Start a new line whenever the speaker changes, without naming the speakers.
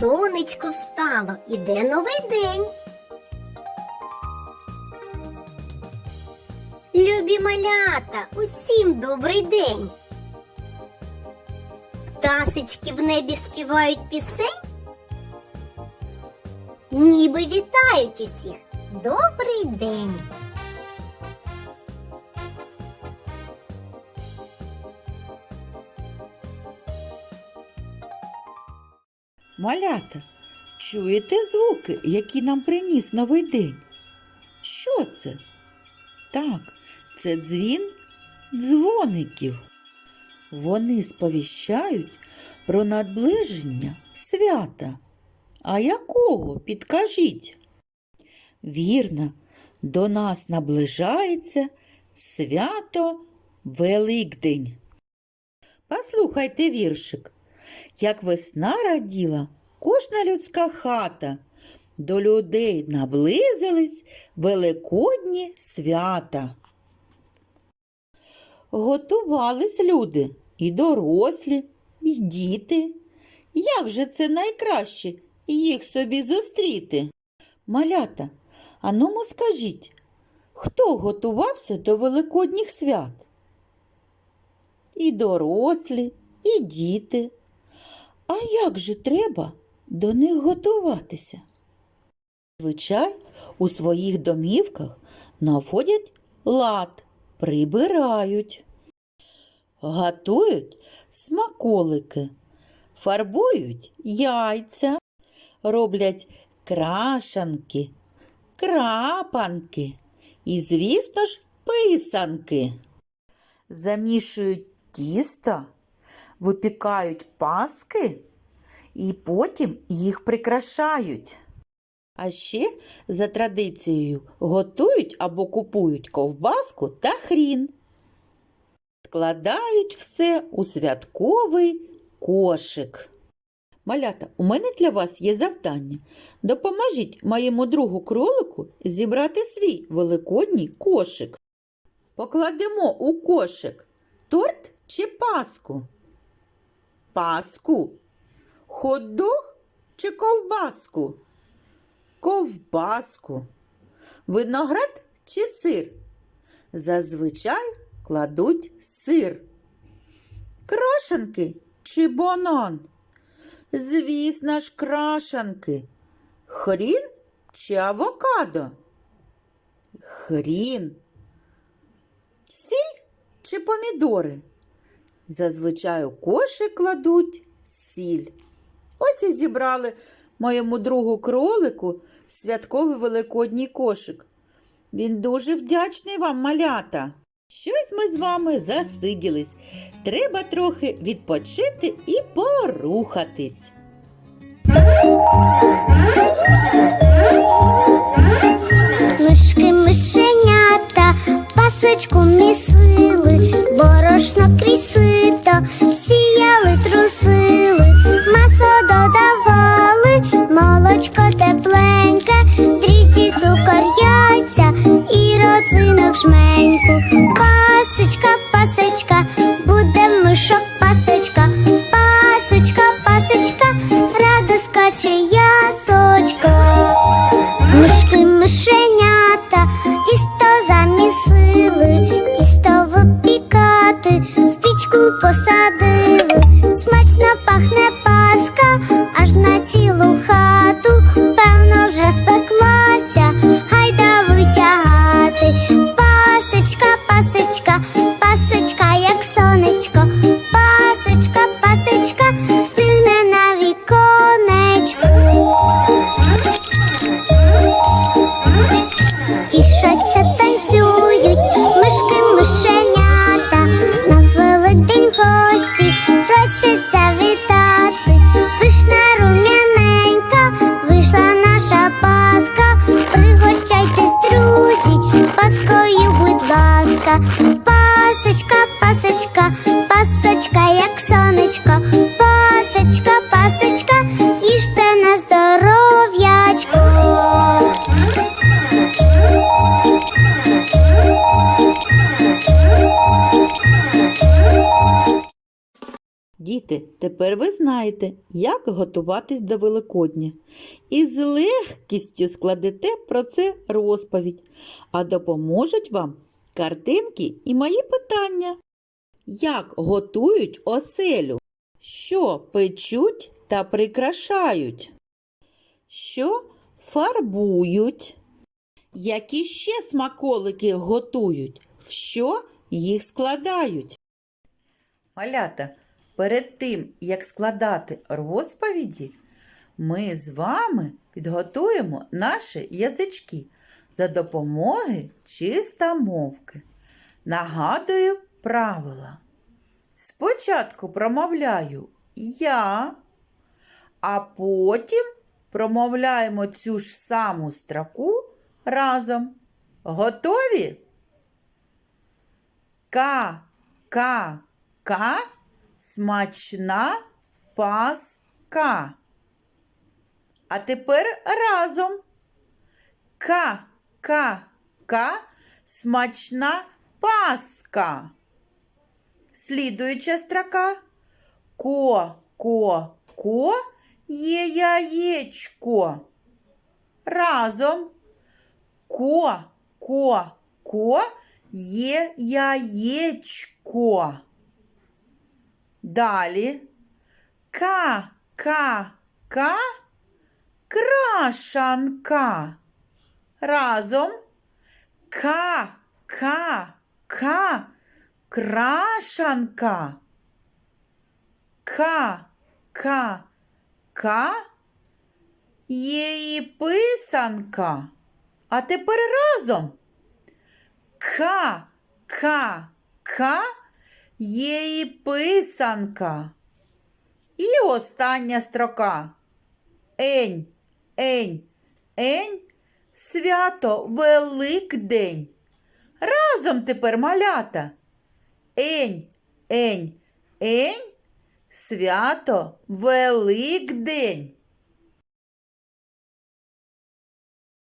сонечко встало, іде новий день. Любі малята, усім добрий день. Пташечки в небі співають пісень. Ніби вітають усіх. Добрий день.
Малята, чуєте звуки, які нам приніс новий день? Що це? Так, це дзвін дзвоників. Вони сповіщають про наближення свята. А якого? Підкажіть. Вірно, до нас наближається свято Великдень. Послухайте віршик. Як весна раділа, кожна людська хата, до людей наблизились великодні свята. Готувались люди і дорослі, і діти. Як же це найкраще їх собі зустріти? Малята, а ному скажіть, хто готувався до великодніх свят? І дорослі, і діти. А як же треба до них готуватися? Звичай у своїх домівках наводять лад, прибирають, готують смаколики, фарбують яйця, роблять крашанки, крапанки і, звісно ж, писанки. Замішують тісто випікають паски і потім їх прикрашають. А ще за традицією готують або купують ковбаску та хрін. Складають все у святковий кошик. Малята, у мене для вас є завдання. Допоможіть моєму другу кролику зібрати свій великодній кошик. Покладемо у кошик торт чи паску? Паску, хот-дог чи ковбаску? Ковбаску, виноград чи сир? Зазвичай кладуть сир. Крашанки чи банан? Звісно ж, крашанки. Хрін чи авокадо? Хрін. Сіль чи помідори? Зазвичай у кошик кладуть сіль. Ось і зібрали моєму другу кролику святковий великодній кошик. Він дуже вдячний вам, малята. Щось ми з вами засиділись. Треба трохи відпочити і порухатись.
Мишки мишенята, пасочку місили,
Bushman. Тепер ви знаєте, як готуватись до Великодня. І з легкістю складете про це розповідь, а допоможуть вам картинки і мої питання. Як готують оселю? Що печуть та прикрашають? Що фарбують? Які ще смаколики готують? В що їх складають? Малята, перед тим, як складати розповіді, ми з вами підготуємо наші язички за допомоги чистомовки. Нагадую правила. Спочатку промовляю я, а потім промовляємо цю ж саму строку разом. Готові? Ка, ка, ка, смачна паска. А тепер разом. Ка, ка, ка, смачна паска. Слідуюча строка. Ко, ко, ко, є яєчко. Разом. Ко, ко, ко, є яєчко. Далі. Ка, ка, ка, крашанка. Разом. Ка, ка, ка, крашанка. Ка, ка, ка, і писанка. А тепер разом. Ка, ка, ка, є і писанка. І остання строка. Ень, ень, ень, свято Великдень. Разом тепер малята. Ень, ень, ень, свято Великдень.